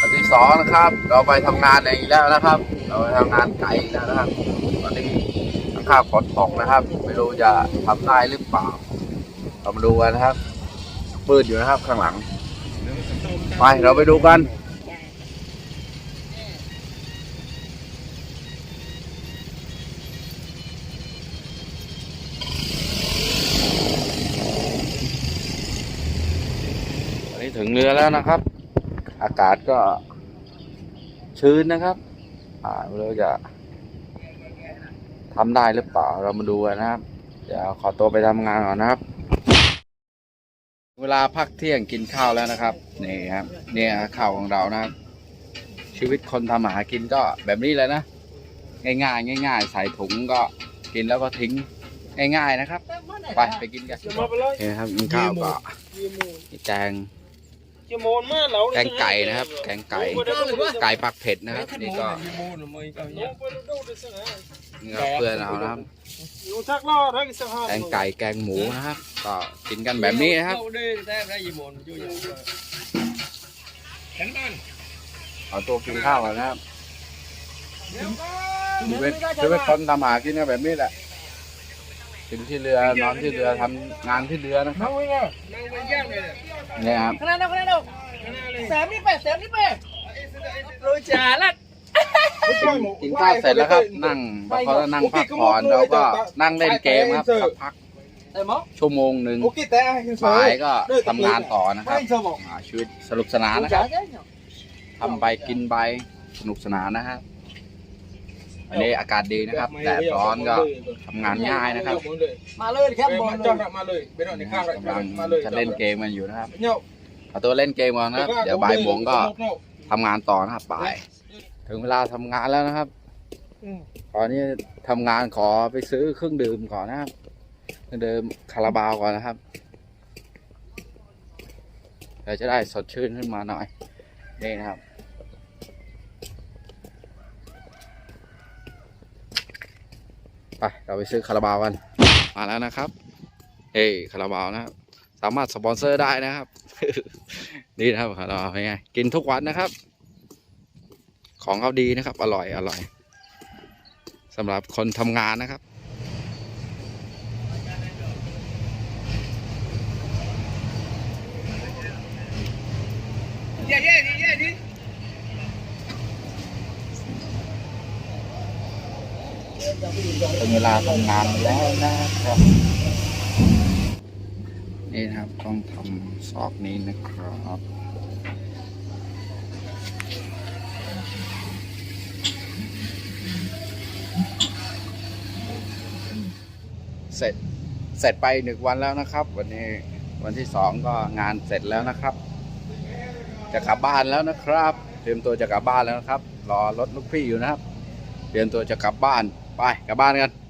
วันที่สองนะครับ เราไปทำงานอีกแล้วนะครับ เราไปทำงานไกลแล้วนะครับตอนนี้ข้างข้าฝนตกนะครับ ไม่รู้จะทำได้หรือเปล่าเรามาดูกันนะครับมืดอยู่นะครับข้างหลังไปเราไปดูกันตอนนี้ถึงเรือแล้วนะครับ อากาศก็ชื้นนะครับ อ่าไม่รู้จะทำได้หรือเปล่าเรามาดูกันนะครับ เดี๋ยวขอตัวไปทำงานก่อนนะครับ เวลาพักเที่ยงกินข้าวแล้วนะครับนี่ครับเนี่ยข้าวของเรานะครับชีวิตคนทำอาหารกินก็แบบนี้เลยนะ ง่ายๆง่ายๆใส่ถุงก็กินแล้วก็ทิ้งง่ายๆนะครับ ไปไปกินกันนี่ครับกินข้าวก็มีแกง แกงไก่นะครับ แกงไก่ ไก่ปักเผ็ดนะครับ นี่ก็นี่ก็เพื่อนเรานะครับแกงไก่แกงหมูนะครับ ก็กินกันแบบนี้นะครับเอาตัวกินข้าวก่อนนะครับชีวิตชีวิตคนทำหากินกันแบบนี้แหละ กินที่เรือนอนที่เรือทำงานที่เรือนะครับเนี่ยครับขนาดนั้นขนาดนั้นแสมนี่ไปแสมนี่ไปรู้จ่าละกินข้าวเสร็จแล้วครับ นั่งพอเรานั่งพักผ่อนเราก็นั่งเล่นเกมครับสักพักไอ้หมอชั่วโมงหนึ่งโอเคแต่ให้บ่ายก็ทำงานต่อนะครับให้สมองอ่าชีวิตสนุกสนานรู้นะคจ่ารับเนาะทำไปกินไปสนุกสนานนะครับ อันนี้อากาศดีนะครับแดดร้อนก็ทำงานง่ายนะครับมาเลยครับบอลมาจ้องมาเลยไปนอนในข้างกำลังมาเลยจะเล่นเกมกันอยู่นะครับเนี่ยเอาตัวเล่นเกมก่อนนะครับเดี๋ยวบ่ายโมงก็ทำงานต่อนะครับบ่าย ถึงเวลาทำงานแล้วนะครับตอนนี้ทำงานขอไปซื้อเครื่องดื่มก่อนนะครับเครื่องดื่มคาราบาวก่อนนะครับเดี๋ยวจะได้สดชื่นขึ้นมาหน่อยนี่นะครับ ไปเราไปซื้อคาราบาวกัน มาแล้วนะครับเฮ้คาราบาวนะครับ สามารถสปอนเซอร์ได้นะครับ นี่นะครับคาราบาวเป็นไง กินทุกวันนะครับ ของเขาดีนะครับ อร่อยอร่อยสำหรับคนทำงานนะครับ เย่เย่ดิเย่ดิ ถึงเวลาทำงานแล้วนะครับ นี่นะครับต้องทำซอกนี้นะครับเสร็จเสร็จไปหนึ่งวันแล้วนะครับ วันนี้วันที่สองก็งานเสร็จแล้วนะครับ จะกลับบ้านแล้วนะครับ เตรียมตัวจะกลับบ้านแล้วนะครับ รอรถลูกพี่อยู่นะครับ เตรียมตัวจะกลับบ้าน ไปกลับบ้านกัน